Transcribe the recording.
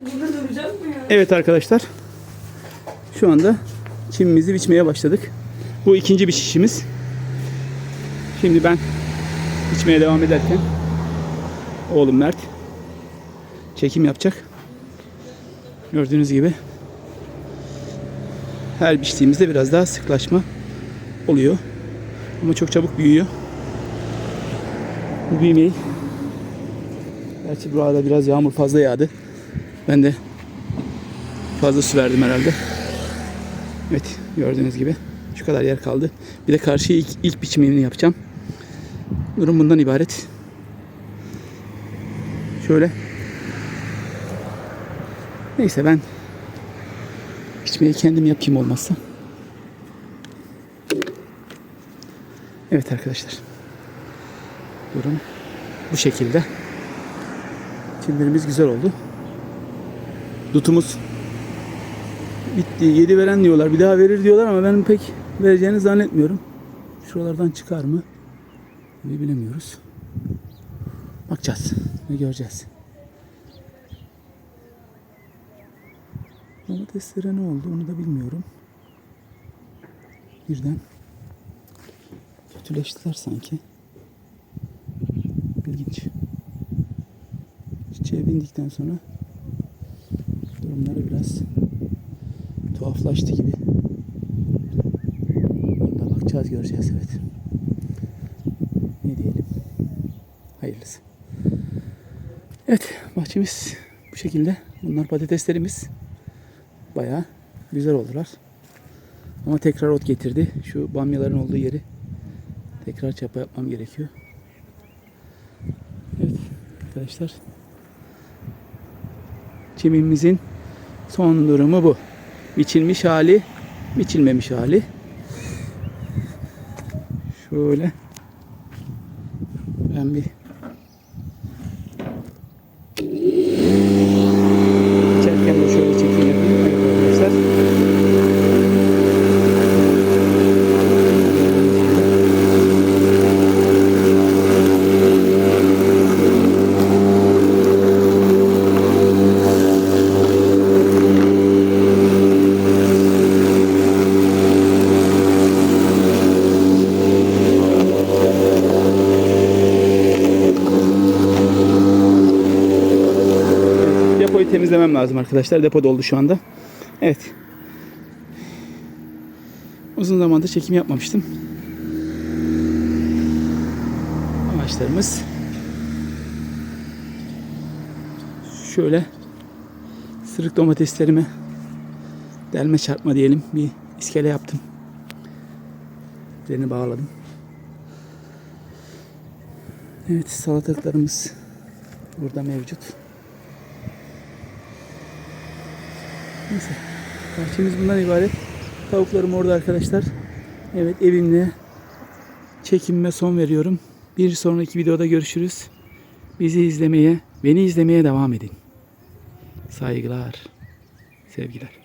Burada duracak mı ya? Evet arkadaşlar. Şu anda çimimizi biçmeye başladık. Bu ikinci biçişimiz. Şimdi ben biçmeye devam ederken oğlum Mert çekim yapacak. Gördüğünüz gibi her biçtiğimizde biraz daha sıklaşma oluyor. Ama çok çabuk büyüyor. Bu büyümeyi Gerçi burada biraz yağmur fazla yağdı. Ben de fazla su verdim herhalde. Evet gördüğünüz gibi şu kadar yer kaldı. Bir de karşıya ilk, ilk biçimini yapacağım. Durum bundan ibaret. Şöyle. Neyse ben biçmeyi kendim yapayım olmazsa. Evet arkadaşlar. Durum bu şekilde. Çimlerimiz güzel oldu. Dutumuz bitti. Yedi veren diyorlar. Bir daha verir diyorlar ama ben pek vereceğini zannetmiyorum. Şuralardan çıkar mı? Bunu bilemiyoruz. Bakacağız ve göreceğiz. Domateslere ne oldu onu da bilmiyorum. Birden kötüleştiler sanki. İlginç. Çiçeğe bindikten sonra biraz tuhaflaştı gibi. Buna bakacağız göreceğiz evet. Ne diyelim. Hayırlısı. Evet bahçemiz bu şekilde. Bunlar patateslerimiz. Bayağı güzel oldular. Ama tekrar ot getirdi. Şu bamyaların olduğu yeri tekrar çapa yapmam gerekiyor. Evet arkadaşlar. Çimimizin son durumu bu. Biçilmiş hali, biçilmemiş hali. Şöyle ben bir içerken de şöyle çekim yapayım arkadaşlar. Depoyu temizlemem lazım arkadaşlar. Depo doldu şu anda. Evet. Uzun zamandır çekim yapmamıştım. Ağaçlarımız. Şöyle sırık domateslerime delme çarpma diyelim bir iskele yaptım. Üzerine bağladım. Evet salatalıklarımız burada mevcut. Neyse. Bahçemiz bundan ibaret. Tavuklarım orada arkadaşlar. Evet evimde çekimime son veriyorum. Bir sonraki videoda görüşürüz. Bizi izlemeye, beni izlemeye devam edin. Saygılar, sevgiler.